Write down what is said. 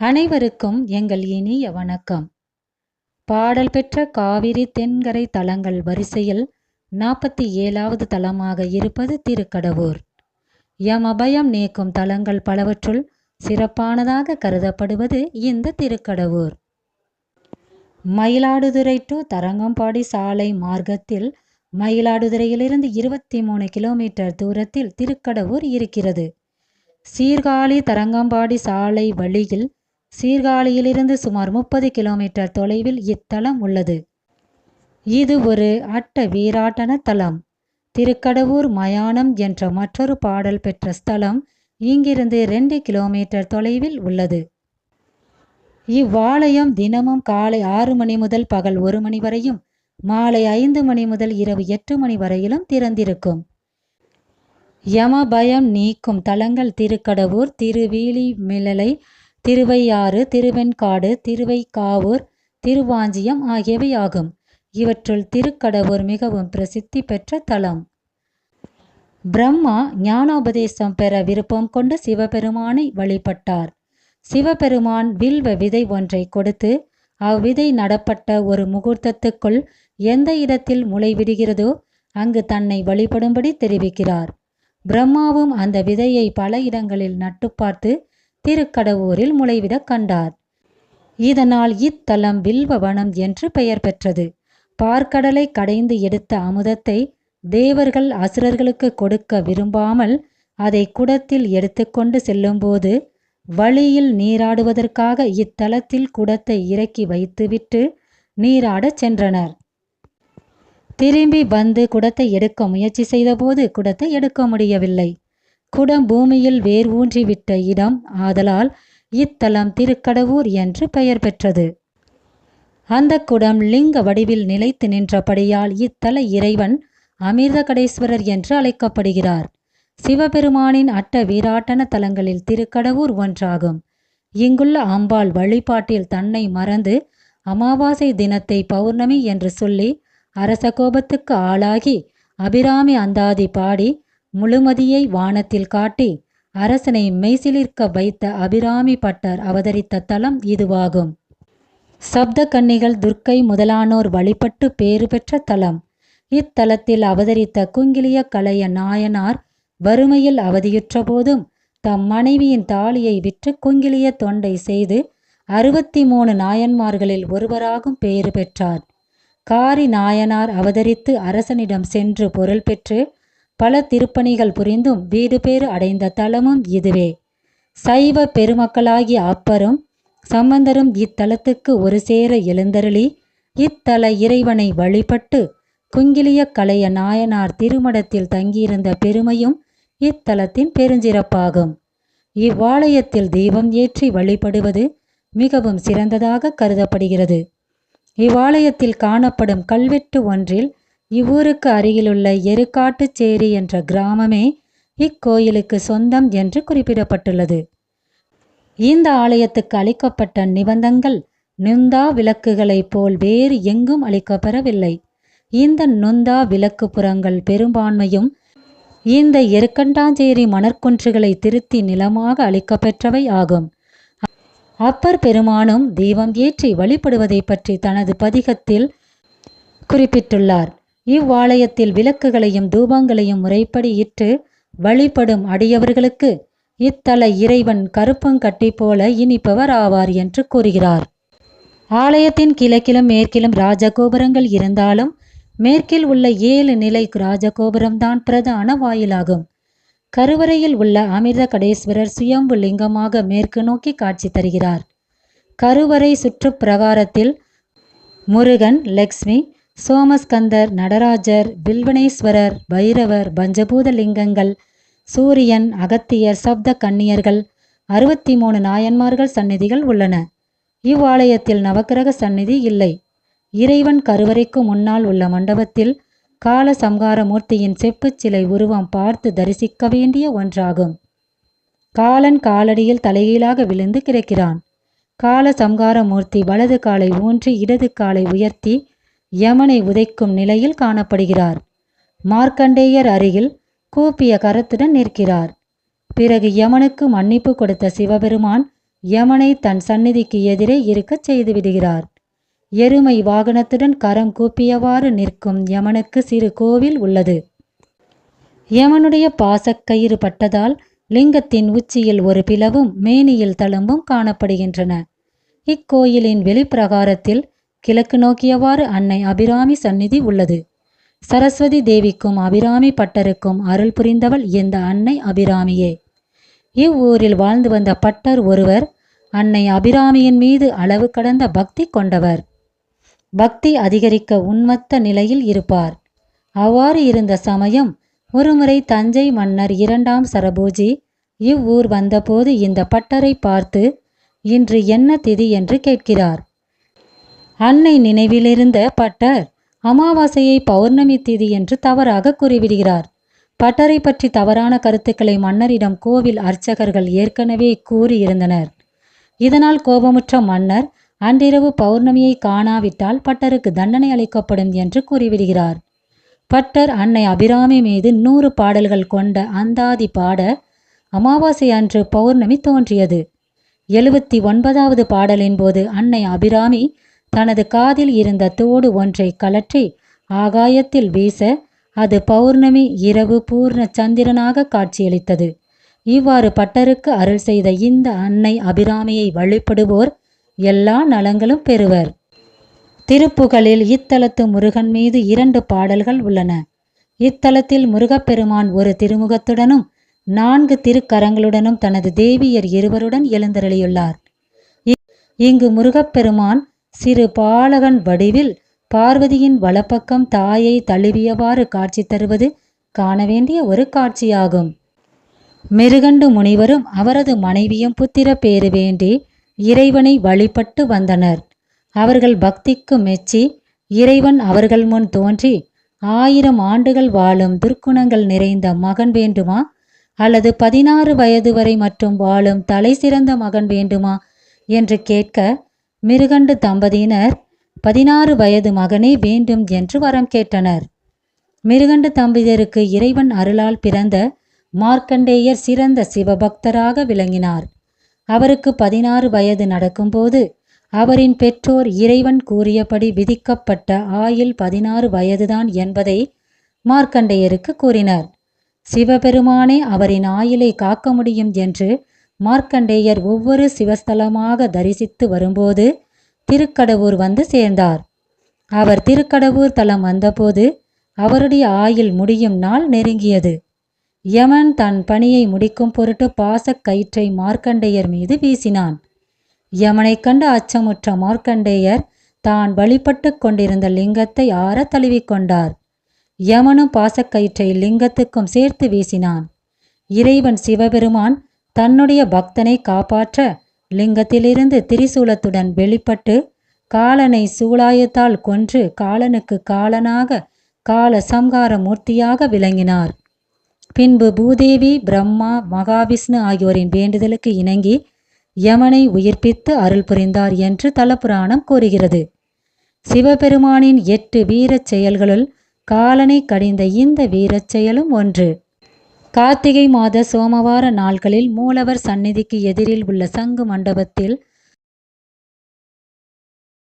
அனைவருக்கும் எங்கள் இனிய வணக்கம். பாடல் பெற்ற காவிரி தென்கரை தலங்கள் வரிசையில் நாற்பத்தி ஏழாவது தலமாக இருப்பது திருக்கடவூர். யமபயம் நீக்கும் தலங்கள் பலவற்றுள் சிறப்பானதாக கருதப்படுவது இந்த திருக்கடவூர். மயிலாடுதுறை டு தரங்கம்பாடி சாலை மார்க்கத்தில் மயிலாடுதுறையிலிருந்து இருபத்தி மூணு கிலோமீட்டர் தூரத்தில் திருக்கடவூர் இருக்கிறது. சீர்காழி தரங்கம்பாடி சாலை வழியில் சீர்காழியிலிருந்து சுமார் முப்பது கிலோமீட்டர் தொலைவில் இத்தலம் உள்ளது. இது ஒரு அட்ட வீராட்டன தலம். திருக்கடவூர் மயானம் என்ற மற்றொரு பாடல் பெற்ற ஸ்தலம் இங்கிருந்து ரெண்டு கிலோமீட்டர் தொலைவில் உள்ளது. இவ்வாலயம் தினமும் காலை ஆறு மணி முதல் பகல் ஒரு மணி வரையும் மாலை ஐந்து மணி முதல் இரவு எட்டு மணி வரையிலும் திறந்திருக்கும். யமபயம் நீக்கும் தலங்கள் திருக்கடவூர் திருவீலிமிழலை திருவையாறு திருவெண்காடு திருவைக்காவூர் திருவாஞ்சியம் ஆகியவை ஆகும் இவற்றுள் திருக்கடவூர் மிகவும் பிரசித்தி பெற்ற தலம். பிரம்மா ஞானோபதேசம் பெற விருப்பம் கொண்டு சிவபெருமானை வழிபட்டார். சிவபெருமான் வில்வ விதை ஒன்றை கொடுத்து அவ்விதை நடப்பட்ட ஒரு முகூர்த்தத்துக்குள் எந்த இடத்தில் முளைவிடுகிறதோ அங்கு தன்னை வழிபடும்படி தெரிவிக்கிறார். பிரம்மாவும் அந்த விதையை பல இடங்களில் நட்டு பார்த்து திருக்கடவூரில் முளைவிடக் கண்டார். இதனால் இத்தலம் வில்வவனம் என்று பெயர் பெற்றது. பார்க்கடலை கடைந்து எடுத்த அமுதத்தை தேவர்கள் அசுரர்களுக்கு கொடுக்க விரும்பாமல் அதை குடத்தில் எடுத்துக்கொண்டு செல்லும்போது வழியில் நீராடுவதற்காக இத்தலத்தில் குடத்தை இறக்கி வைத்துவிட்டு நீராடச் சென்றனர். திரும்பி வந்து குடத்தை எடுக்க முயற்சி செய்தபோது குடத்தை எடுக்க முடியவில்லை. குடம் பூமியில் வேர் ஊன்றிவிட்ட இடம் ஆதலால் இத்தலம் திருக்கடவூர் என்று பெயர் பெற்றது. அந்த குடம் லிங்க வடிவில் நிலைத்து நின்றபடியால் இத்தல இறைவன் அமிர்தகடேஸ்வரர் என்று அழைக்கப்படுகிறார். சிவபெருமானின் அட்ட வீராட்டன தலங்களில் திருக்கடவூர் ஒன்றாகும். இங்குள்ள அம்பாள் வழிபாட்டில் தன்னை மறந்து அமாவாசை தினத்தை பௌர்ணமி என்று சொல்லி அரச கோபத்துக்கு ஆளாகி அபிராமி அந்தாதி பாடி முழுமதியை வானத்தில் காட்டி அரசனை மெய்சிலிர்க்க வைத்த அபிராமி பட்டர் அவதரித்த தலம் இதுவாகும். சப்த கன்னிகள் துர்க்கை முதலானோர் வழிபட்டு பேறு பெற்ற தலம். இத்தலத்தில் அவதரித்த குங்கிலிய கலைய நாயனார் வறுமையில் அவதியுற்ற போதும் தம் மனைவியின் தாலியை விற்று குங்கிலிய தொண்டை செய்து அறுபத்தி மூணு நாயன்மார்களில் ஒருவராகும் பேறு பெற்றார். காரி நாயனார் அவதரித்து அரசனிடம் சென்று பொருள் பெற்று பல திருப்பணிகள் புரிந்தும் வீடு பேறு அடைந்த தலமும் இதுவே. சைவ பெருமக்களாகிய அப்பரும் சம்பந்தரும் இத்தலத்துக்கு ஒரு சேர எழுந்தருளி இத்தல இறைவனை வழிபட்டு குங்கிலிய கலைய நாயனார் திருமடத்தில் தங்கியிருந்த பெருமையும் இத்தலத்தின் பெருஞ்சிறப்பாகும். இவ்வாலயத்தில் தீபம் ஏற்றி வழிபடுவது மிகவும் சிறந்ததாக கருதப்படுகிறது. இவ்வாலயத்தில் காணப்படும் கல்வெட்டு ஒன்றில் இவ்வூருக்கு அருகிலுள்ள எருக்காட்டுச்சேரி என்ற கிராமமே இக்கோயிலுக்கு சொந்தம் என்று குறிப்பிடப்பட்டுள்ளது. இந்த ஆலயத்துக்கு அளிக்கப்பட்ட நிபந்தங்கள் நுந்தா விளக்குகளைப் போல் வேறு எங்கும் அளிக்கப்பெறவில்லை. இந்த நுந்தா விளக்கு புறங்கள் பெரும்பான்மையும் இந்த எருக்கண்டாஞ்சேரி மணற்குன்றுகளை திருத்தி நிலமாக அளிக்கப்பெற்றவை ஆகும். அப்பர் பெருமானும் தீபம் ஏற்றி வழிபடுவதை பற்றி தனது பதிகத்தில் குறிப்பிட்டுள்ளார். இவ்வாலயத்தில் விளக்குகளையும் தூபங்களையும் முறைப்படி இட்டு வழிபடும் அடியவர்களுக்கு இத்தல இறைவன் கருப்பங்கட்டி போல இனிப்பவர் ஆவார் என்று கூறுகிறார். ஆலயத்தின் கிழக்கிலும் மேற்கிலும் ராஜகோபுரங்கள் இருந்தாலும் மேற்கில் உள்ள ஏழு நிலை ராஜகோபுரம்தான் பிரதான வாயிலாகும். கருவறையில் உள்ள அமிர்த கடேஸ்வரர் சுயம்பு லிங்கமாக மேற்கு நோக்கி காட்சி தருகிறார். கருவறை சுற்று பிரகாரத்தில் முருகன் லக்ஷ்மி சோமஸ்கந்தர் நடராஜர் பில்வனேஸ்வரர் பைரவர் பஞ்சபூத லிங்கங்கள் சூரியன் அகத்தியர் சப்த கன்னியர்கள் அறுபத்தி மூணு நாயன்மார்கள் சந்நிதிகள் உள்ளன. இவ்வாலயத்தில் நவக்கிரக சந்நிதி இல்லை. இறைவன் கருவறைக்கு முன்னால் உள்ள மண்டபத்தில் கால சம்ஹார மூர்த்தியின் செப்புச் சிலை உருவம் பார்த்து தரிசிக்க வேண்டிய ஒன்றாகும். காலன் காலடியில் தலைகீழாக விழுந்து கிடக்கிறான். கால சம்ஹார மூர்த்தி வலது காலை ஊன்றி இடது காலை உயர்த்தி யமனை உதைக்கும் நிலையில் காணப்படுகிறார். மார்க்கண்டேயர் அருகில் கூப்பிய கரத்துடன் நிற்கிறார். பிறகு யமனுக்கு மன்னிப்பு கொடுத்த சிவபெருமான் யமனை தன் சந்நிதிக்கு எதிரே இருக்கச் செய்து விடுகிறார். எருமை வாகனத்துடன் கரம் கூப்பியவாறு நிற்கும் யமனுக்கு சிறு கோவில் உள்ளது. யமனுடைய பாசக்கயிறு பட்டதால் லிங்கத்தின் உச்சியில் ஒரு பிளவும் மேனியில் தழும்பும் காணப்படுகின்றன. இக்கோயிலின் வெளிப்பிரகாரத்தில் கிழக்கு நோக்கியவாறு அன்னை அபிராமி சந்நிதி உள்ளது. சரஸ்வதி தேவிக்கும் அபிராமி பட்டருக்கும் அருள் புரிந்தவள் இந்த அன்னை அபிராமியே. இவ்வூரில் வாழ்ந்து வந்த பட்டர் ஒருவர் அன்னை அபிராமியின் மீது அளவு கடந்த பக்தி கொண்டவர். பக்தி அதிகரிக்க உன்மத்த நிலையில் இருப்பார். அவ்வாறு இருந்த சமயம் ஒருமுறை தஞ்சை மன்னர் இரண்டாம் சரபோஜி இவ்வூர் வந்தபோது இந்த பட்டரை பார்த்து இன்று என்ன திதி என்று கேட்கிறார். அன்னை நினைவிலிருந்த பட்டர் அமாவாசையை பௌர்ணமி திதி என்று தவறாக கூறிவிடுகிறார். பட்டரை பற்றி தவறான கருத்துக்களை மன்னரிடம் கோவில் அர்ச்சகர்கள் ஏற்கனவே கூறியிருந்தனர். இதனால் கோபமுற்ற மன்னர் அன்றிரவு பௌர்ணமியை காணாவிட்டால் பட்டருக்கு தண்டனை அளிக்கப்படும் என்று கூறிவிடுகிறார். பட்டர் அன்னை அபிராமி மீது நூறு பாடல்கள் கொண்ட அந்தாதி பாட அமாவாசை அன்று பௌர்ணமி தோன்றியது. எழுபத்தி ஒன்பதாவது பாடலின் போது அன்னை அபிராமி தனது காதில் இருந்த தோடு ஒன்றை கலற்றி ஆகாயத்தில் வீச அது பௌர்ணமி இரவு பூர்ண சந்திரனாக காட்சியளித்தது. இவ்வாறு பட்டருக்கு அருள் செய்த இந்த அன்னை அபிராமியை வழிபடுவோர் எல்லா நலங்களும் பெறுவர். திருப்புகழில் இத்தலத்து முருகன் மீது இரண்டு பாடல்கள் உள்ளன. இத்தலத்தில் முருகப்பெருமான் ஒரு திருமுகத்துடனும் நான்கு திருக்கரங்களுடனும் தனது தேவியர் இருவருடன் எழுந்தருளியுள்ளார். இங்கு முருகப்பெருமான் சிறு பாலகன் வடிவில் பார்வதியின் வலப்பக்கம் தாயை தழுவியவாறு காட்சி தருவது காண வேண்டிய ஒரு காட்சியாகும். மிருகண்டு முனிவரும் அவரது மனைவியும் புத்திர பேறு வேண்டி இறைவனை வழிபட்டு வந்தனர். அவர்கள் பக்திக்கு மெச்சி இறைவன் அவர்கள் முன் தோன்றி ஆயிரம் ஆண்டுகள் வாழும் துர்க்குணங்கள் நிறைந்த மகன் வேண்டுமா? அல்லது பதினாறு வயது வரை மட்டும் வாழும் தலை சிறந்த மகன் வேண்டுமா? என்று கேட்க மிருகண்டு தம்பதியினர் பதினாறு வயது மகனே வேண்டும் என்று வரம் கேட்டனர். மிருகண்டு தம்பியருக்கு இறைவன் அருளால் பிறந்த மார்க்கண்டேயர் சிறந்த சிவபக்தராக விளங்கினார். அவருக்கு பதினாறு வயது நடக்கும்போது அவரின் பெற்றோர் இறைவன் கூறியபடி விதிக்கப்பட்ட ஆயில் பதினாறு வயதுதான் என்பதை மார்க்கண்டேயருக்கு கூறினர். சிவபெருமானே அவரின் ஆயுளை காக்க முடியும் என்று மார்க்கண்டேயர் ஒவ்வொரு சிவஸ்தலமாக தரிசித்து வரும்போது திருக்கடவூர் வந்து சேர்ந்தார். அவர் திருக்கடவூர் தலம் வந்தபோது அவருடைய ஆயில் முடியும் நாள் நெருங்கியது. யமன் தன் பணியை முடிக்கும் பொருட்டு பாசக் கயிற்றை மார்க்கண்டேயர் மீது வீசினான். யமனைக் கண்டு அச்சமுற்ற மார்க்கண்டேயர் தான் வழிபட்டு கொண்டிருந்த லிங்கத்தை ஆற தழுவிக்கொண்டார் யமனும் பாசக்கயிற்றை லிங்கத்துக்கும் சேர்த்து வீசினான். இறைவன் சிவபெருமான் தன்னுடைய பக்தனை காப்பாற்ற லிங்கத்திலிருந்து திரிசூலத்துடன் வெளிப்பட்டு காலனை சூலாயத்தால் கொன்று காலனுக்கு காலனாக கால சம்ஹார மூர்த்தியாக விளங்கினார். பின்பு பூதேவி பிரம்மா மகாவிஷ்ணு ஆகியோரின் வேண்டுதலுக்கு இணங்கி யமனை உயிர்ப்பித்து அருள் புரிந்தார் என்று தலபுராணம் கூறுகிறது. சிவபெருமானின் எட்டு வீரச் செயல்களுள் காலனை கடிந்த இந்த வீரச் செயலும் ஒன்று. கார்த்திகை மாத சோமவார நாள்களில் மூலவர் சந்நிதிக்கு எதிரில் உள்ள சங்கு மண்டபத்தில்